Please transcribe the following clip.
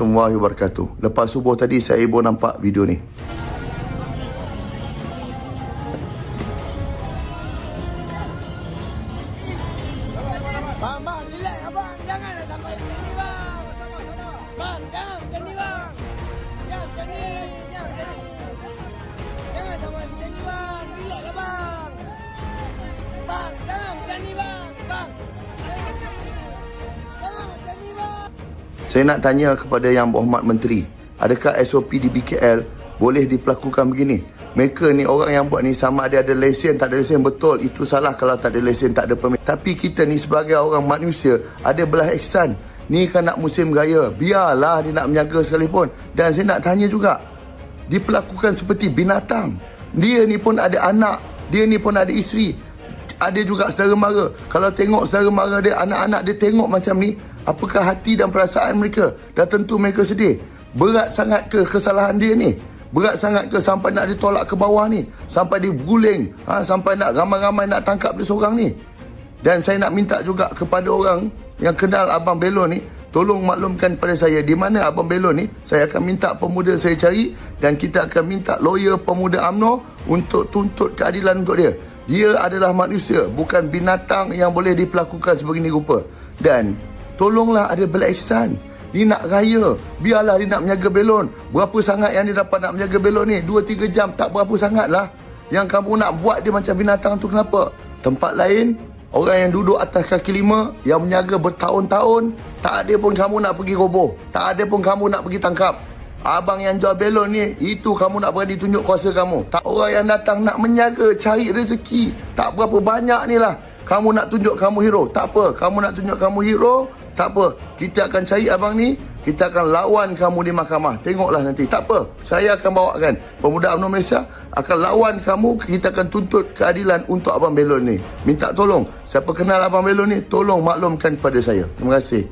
warahmatullahi wabarakatuh. Lepas subuh tadi saya ibu nampak video ni. Bang, bang. Jangan macam ni bang. Bang, jangan macam ni bang. Ni. Jangan macam ni. Bang. Lah bang. Bang, jangan macam ni bang. Bang. Saya nak tanya kepada Yang Berhormat Menteri, adakah SOP di BKL boleh diperlakukan begini? Mereka ni orang yang buat ni sama ada ada lesen tak ada lesen betul itu salah kalau tak ada lesen tak ada permit. Tapi kita ni sebagai orang manusia ada belah ihsan. Ni kan nak musim raya. Biarlah dia nak menjaga sekalipun. Dan saya nak tanya juga. Diperlakukan seperti binatang. Dia ni pun ada anak. Dia ni pun ada isteri. Ada juga saudara mara. Kalau tengok saudara mara dia, anak-anak dia tengok macam ni, apakah hati dan perasaan mereka? Dah tentu mereka sedih. Berat sangat ke kesalahan dia ni? Berat sangat ke sampai nak ditolak ke bawah ni? Sampai diguling? Ha, sampai nak ramai-ramai nak tangkap dia seorang ni? Dan saya nak minta juga kepada orang yang kenal Abang Belo ni, tolong maklumkan pada saya di mana Abang Belo ni. Saya akan minta pemuda saya cari dan kita akan minta lawyer pemuda AMNO untuk tuntut keadilan untuk dia. Dia adalah manusia, bukan binatang yang boleh diperlakukan sebegini rupa. Dan tolonglah ada belas ihsan. Dia nak raya. Biarlah dia nak menjaga belon. Berapa sangat yang dia dapat nak menjaga belon ni? 2-3 jam. Tak berapa sangat lah. Yang kamu nak buat dia macam binatang tu kenapa? Tempat lain, orang yang duduk atas kaki lima, yang menjaga bertahun-tahun, tak ada pun kamu nak pergi roboh. Tak ada pun kamu nak pergi tangkap. Abang yang jual belon ni, itu kamu nak berani tunjuk kuasa kamu. Tak orang yang datang nak menjaga, cari rezeki. Tak berapa banyak ni lah. Kamu nak tunjuk kamu hero. Tak apa. Kamu nak tunjuk kamu hero. Tak apa. Kita akan cari abang ni. Kita akan lawan kamu di mahkamah. Tengoklah nanti. Tak apa. Saya akan bawakan. Pemuda UMNO Malaysia akan lawan kamu. Kita akan tuntut keadilan untuk Abang Belon ni. Minta tolong. Siapa kenal Abang Belon ni, tolong maklumkan kepada saya. Terima kasih.